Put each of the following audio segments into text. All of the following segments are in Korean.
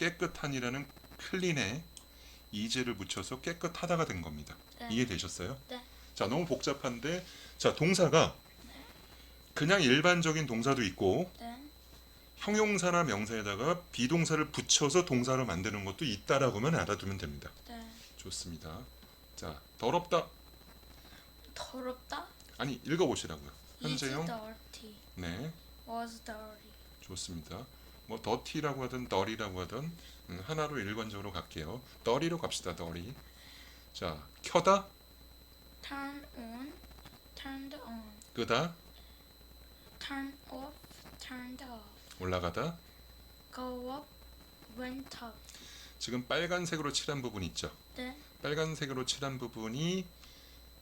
깨끗한이라는 클린에 이즈를 붙여서 깨끗하다가 된 겁니다. 네. 이해되셨어요? 네. 자, 너무 복잡한데 자, 동사가 그냥 일반적인 동사도 있고 네. 형용사나 명사에다가 비동사를 붙여서 동사로 만드는 것도 있다라고만 알아두면 됩니다. 네. 좋습니다. 자, 더럽다. 더럽다. 아니, 읽어 보시라고요. Is 현재형. dirty. 네. Was dirty. 좋습니다. 뭐 더티라고 하든 덜이라고 하든 음, 하나로 일관적으로 갈게요. 덜이로 갑시다. 덜이. 자, 켜다, Turn on. Turned on. 끄다, Turn off. Turned off. 올라가다. Go up. Went up. 지금 빨간색으로 칠한 부분 있죠. 네. 빨간색으로 칠한 부분이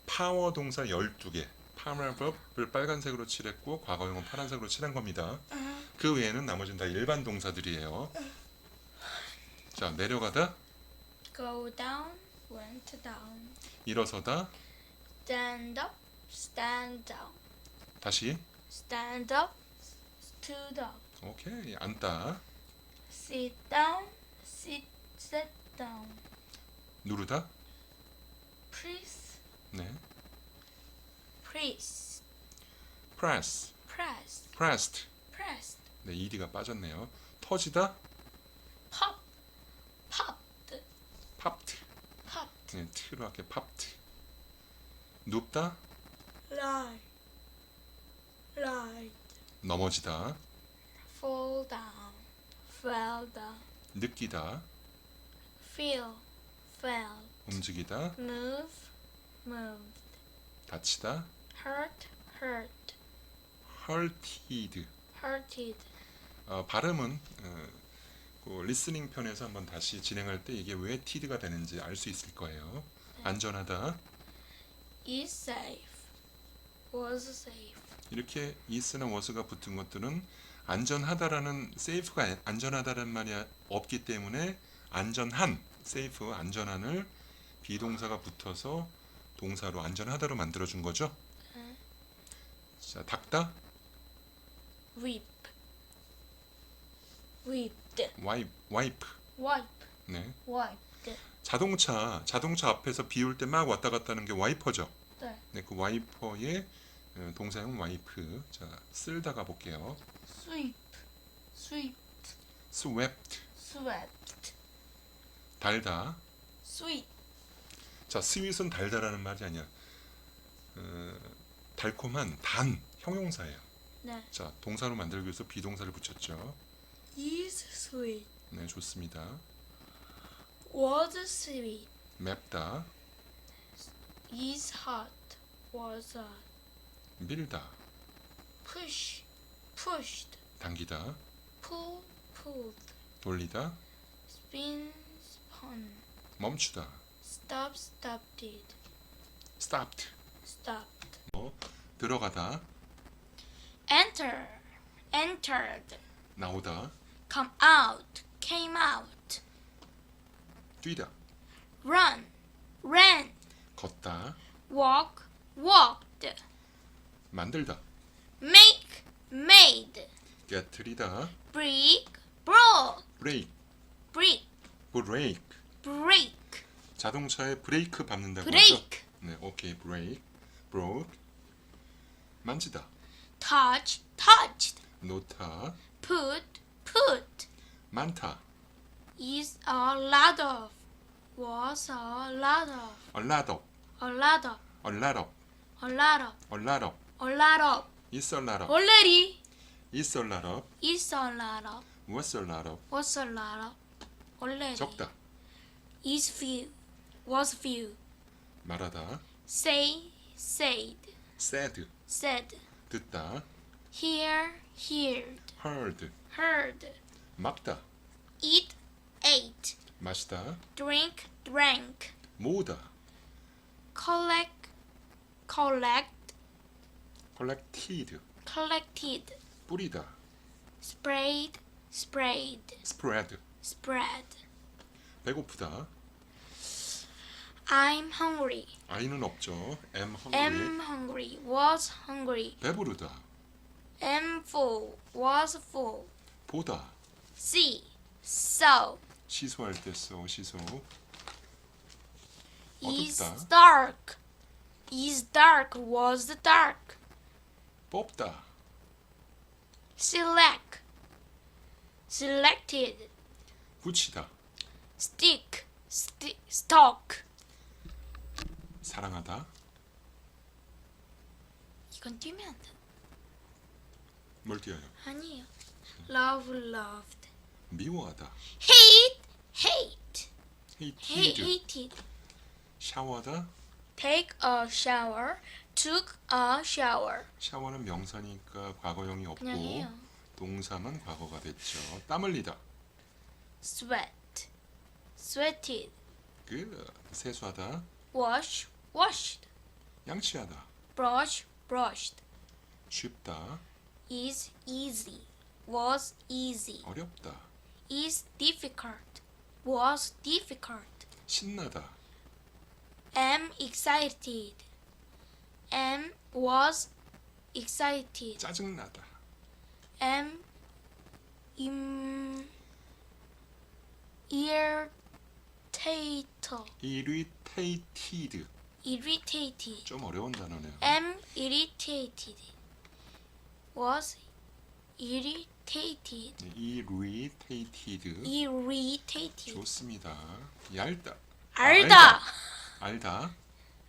파워 동사 12개. 파워버브를 빨간색으로 칠했고 과거형은 파란색으로 칠한 겁니다. 그 외에는 나머지는 다 일반 동사들이에요. 자, 내려가다, Go down. Went down. 일어서다, Stand up. Stand down. 다시. Stand up. Stood up. 오케이. 앉다, Sit down. Sit. Sit down. 누르다. Press. 네. Press. press, Press. pressed. Pressed. 네, ed가 빠졌네요. 터지다, Pop. Popped. popped. Popped. 네, t로 할게 popped. 눕다, Lie. Lie. 넘어지다, Fall down. Fell down. 느끼다, Feel. Felt. 움직이다, Move. Moved. 다치다, Hurt. Hurt. hurted. Hurted. 어, 발음은 어, 그 리스닝 편에서 한번 다시 진행할 때 이게 왜 tid가 되는지 알 수 있을 거예요. 안전하다. Is safe. Was safe. 이렇게 is나 was가 붙은 것들은 안전하다라는 safe가 안전하다라는 말이 없기 때문에 안전한 safe 안전한을 비동사가 붙어서 동사로 안전하다로 만들어 준 거죠. 네. 자, 닦다, Weep. Weeped. wipe, wipe. Wipe. 네. Wiped. 자동차 자동차 앞에서 비 올 때 막 왔다 갔다 하는 게 와이퍼죠. 네. 네, 그 와이퍼의 어, 동사형 와이프. 자, 쓸다가 볼게요. Sweep. Sweep. swept Swept. 달다. Sweet. 자, 스윗은 달다라는 말이 아니야. 어, 달콤한 단 형용사예요. 네. 자, 동사로 만들기 위해서 비동사를 붙였죠. Is sweet. 네, 좋습니다. Was sweet. 맵다, Is hot. Was hot. 밀다, Push. Pushed. 당기다, Pull. Pulled. 돌리다, Spin. Spun. 멈추다, Stop. Stopped stopped, Stopped. 어, 들어가다, Enter. Entered. 나오다, Come out. Came out. 뛰다, Run. Ran. 걷다, Walk. Walked. 만들다, Make. Made. 깨트리다, Break. Broke. 브레이크, Break. 브레이크. Break. 자동차에 브레이크 밟는다고 하죠. Break. 네, 오케이, 브레이크, broke. 만지다, Touch. Touched. 놓다, Put. Put. 많다, Is a lot of. Was a lot of. a lot of, A lot of. a lot of, A lot of. a lot of, A lot of. is a lot of, Already. is a lot of, Is a lot of. was a lot of. Was a lot of. Already. 적다, Is few. Was few. 말하다, Say. Said. said, Said. 듣다, Hear. Heard. heard, Heard. 막다, Eat. Ate. 마시다, Drink. Drank. 모으다, Collect. Collect. collected, Collected. 뿌리다, Sprayed. Sprayed. spread, Spread. 배고프다, I'm hungry. I는 없죠. am hungry, Am hungry. Was hungry. 배부르다, Am full. Was full. 보다, See. Saw. 시소할 때 써. 시소. Is 어둡다. dark. Is dark. Was dark. 뽑다. Select. Selected. 붙이다. Stick. Sti- stock. 사랑하다. 이건 뛰면 안 돼. 뭘 띄어요? 아니에요. Love, loved. 미워하다. Hate, hate. Hate, 헤이티드. hated. 샤워하다. Take a shower. Took a shower. 샤워는 명사니까 과거형이 없고 그냥 해요. 동사만 과거가 됐죠. 땀 흘리다. Sweat. Sweated. 그 세수하다. Wash, washed. 양치하다. Brush, brushed. 쉽다. Is easy. Was easy. 어렵다. Is difficult. Was difficult. 신나다. Am excited. Am was excited. 짜증나다. Am im irritated. irritated. Irritated. 좀 어려운 단어네요. Am irritated. Was irritated. 네, irritated. Irritated. 좋습니다. 얇다. 알다. 알다.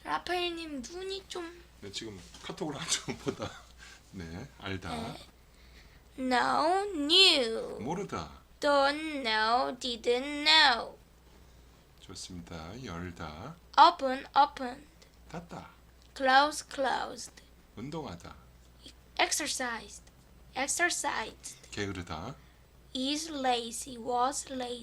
라파엘님 눈이 좀 네, 지금 카톡을 한번 보다. 네, 알다. know, knew, 모르다. don't know, didn't know, 좋습니다. 열다. open, opened, 닫다. close, closed, 운동하다. exercised, exercised, 게으르다. is lazy, was lazy.